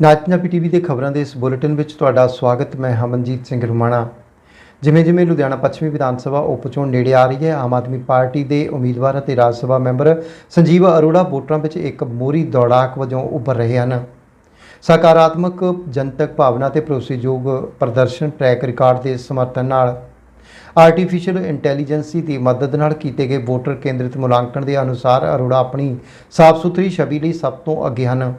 ਨਾਜ Punjabi TV ਦੇ ਖਬਰਾਂ ਦੇ ਇਸ ਬੁਲੇਟਿਨ ਵਿੱਚ ਤੁਹਾਡਾ ਸਵਾਗਤ, ਮੈਂ ਹਮਨਜੀਤ ਸਿੰਘ ਰੁਮਾਣਾ। ਜਿਵੇਂ ਜਿਵੇਂ ਲੁਧਿਆਣਾ ਪੱਛਮੀ ਵਿਧਾਨ ਸਭਾ ਉਪਚੋਣ ਨੇੜੇ ਆ ਰਹੀ ਹੈ, ਆਮ ਆਦਮੀ ਪਾਰਟੀ ਦੇ ਉਮੀਦਵਾਰ ਅਤੇ ਰਾਜ ਸਭਾ ਮੈਂਬਰ ਸੰਜੀਵ ਅਰੋੜਾ ਵੋਟਰਾਂ ਵਿੱਚ ਇੱਕ ਮੋਹਰੀ ਦੌੜਾਕ ਵਜੋਂ ਉੱਭਰ ਰਹੇ ਹਨ। ਸਕਾਰਾਤਮਕ ਜਨਤਕ ਭਾਵਨਾ ਤੇ ਭਰੋਸੇਯੋਗ ਪ੍ਰਦਰਸ਼ਨ ਟਰੈਕ ਰਿਕਾਰਡ ਦੇ ਸਮਰਥਨ ਨਾਲ ਆਰਟੀਫੀਸ਼ੀਅਲ ਇੰਟੈਲੀਜੈਂਸੀ ਦੀ ਮਦਦ ਨਾਲ ਕੀਤੇ ਗਏ ਵੋਟਰ ਕੇਂਦਰਿਤ ਮੁਲਾਂਕਣ ਦੇ ਅਨੁਸਾਰ ਅਰੋੜਾ ਆਪਣੀ ਸਾਫ਼ ਸੁਥਰੀ ਛਵੀ ਲਈ ਸਭ ਤੋਂ ਅੱਗੇ ਹਨ।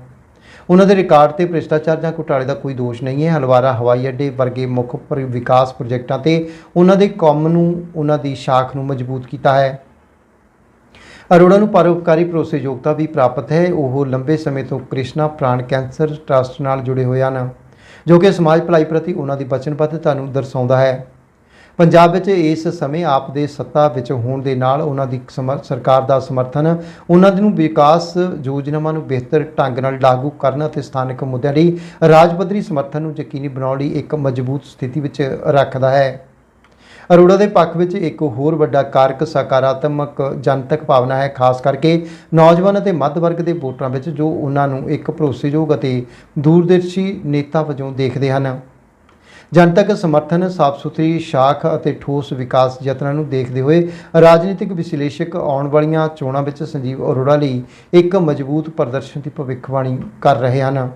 ਉਹਨਾਂ ਦੇ ਰਿਕਾਰਡ ਤੇ ਭ੍ਰਿਸ਼ਟਾਚਾਰ ਜਾਂ ਘੁਟਾਲੇ ਦਾ ਕੋਈ ਦੋਸ਼ ਨਹੀਂ ਹੈ। ਹਲਵਾਰਾ ਹਵਾਈ ਅੱਡੇ ਵਰਗੇ ਮੁੱਖ ਪਰ, ਵਿਕਾਸ ਪ੍ਰੋਜੈਕਟਾਂ ਤੇ ਉਹਨਾਂ ਦੇ ਕੰਮ ਨੂੰ ਉਹਨਾਂ ਦੀ ਸ਼ਾਖ ਨੂੰ ਮਜ਼ਬੂਤ ਕੀਤਾ ਹੈ। ਅਰੋੜਾ ਨੂੰ ਪਰਉਪਕਾਰੀ ਭਰੋਸੇਯੋਗਤਾ ਵੀ ਪ੍ਰਾਪਤ ਹੈ। ਉਹ ਲੰਬੇ ਸਮੇਂ ਤੋਂ ਕ੍ਰਿਸ਼ਨਾ ਪ੍ਰਾਣ ਕੈਂਸਰ ਟਰਸਟ ਨਾਲ ਜੁੜੇ ਹੋਏ ਹਨ, ਜੋ ਕਿ ਸਮਾਜ ਭਲਾਈ ਪ੍ਰਤੀ ਉਹਨਾਂ ਦੀ ਵਚਨਬੱਧਤਾ ਨੂੰ ਦਰਸਾਉਂਦਾ ਹੈ। ਪੰਜਾਬ ਵਿੱਚ ਇਸ ਸਮੇਂ ਆਪ ਦੇ ਸੱਤਾ ਵਿੱਚ ਹੋਣ ਦੇ ਨਾਲ ਉਹਨਾਂ ਦੀ ਸਮਰ- ਸਰਕਾਰ ਦਾ ਸਮਰਥਨ, ਉਹਨਾਂ ਨੂੰ ਵਿਕਾਸ ਯੋਜਨਾਵਾਂ ਨੂੰ ਬਿਹਤਰ ਢੰਗ ਨਾਲ ਲਾਗੂ ਕਰਨ ਅਤੇ ਸਥਾਨਕ ਮੁੱਦਿਆਂ ਲਈ ਰਾਜ ਪੱਧਰੀ ਸਮਰਥਨ ਨੂੰ ਯਕੀਨੀ ਬਣਾਉਣ ਲਈ ਇੱਕ ਮਜ਼ਬੂਤ ਸਥਿਤੀ ਵਿੱਚ ਰੱਖਦਾ ਹੈ। ਅਰੋੜਾ ਦੇ ਪੱਖ ਵਿੱਚ ਇੱਕ ਹੋਰ ਵੱਡਾ ਕਾਰਕ ਸਕਾਰਾਤਮਕ ਜਨਤਕ ਭਾਵਨਾ ਹੈ, ਖਾਸ ਕਰਕੇ ਨੌਜਵਾਨ ਅਤੇ ਮੱਧ ਵਰਗ ਦੇ ਵੋਟਰਾਂ ਵਿੱਚ ਜੋ ਉਹਨਾਂ ਨੂੰ ਇੱਕ ਭਰੋਸੇਯੋਗ ਅਤੇ ਦੂਰਦਰਸ਼ੀ ਨੇਤਾ ਵਜੋਂ ਦੇਖਦੇ ਹਨ। ਜਨਤਕ ਸਮਰਥਨ ਸਾਫ਼ ਸੁਥਰੀ ਸ਼ਾਖ ਅਤੇ ਠੋਸ ਵਿਕਾਸ ਯਤਨਾਂ ਨੂੰ ਦੇਖਦੇ ਹੋਏ ਰਾਜਨੀਤਿਕ ਵਿਸ਼ਲੇਸ਼ਕ ਆਉਣ ਵਾਲੀਆਂ ਚੋਣਾਂ ਵਿੱਚ ਸੰਜੀਵ ਅਰੋੜਾ ਲਈ ਇੱਕ ਮਜ਼ਬੂਤ ਪ੍ਰਦਰਸ਼ਨ ਦੀ ਭਵਿੱਖਬਾਣੀ ਕਰ ਰਹੇ ਹਨ।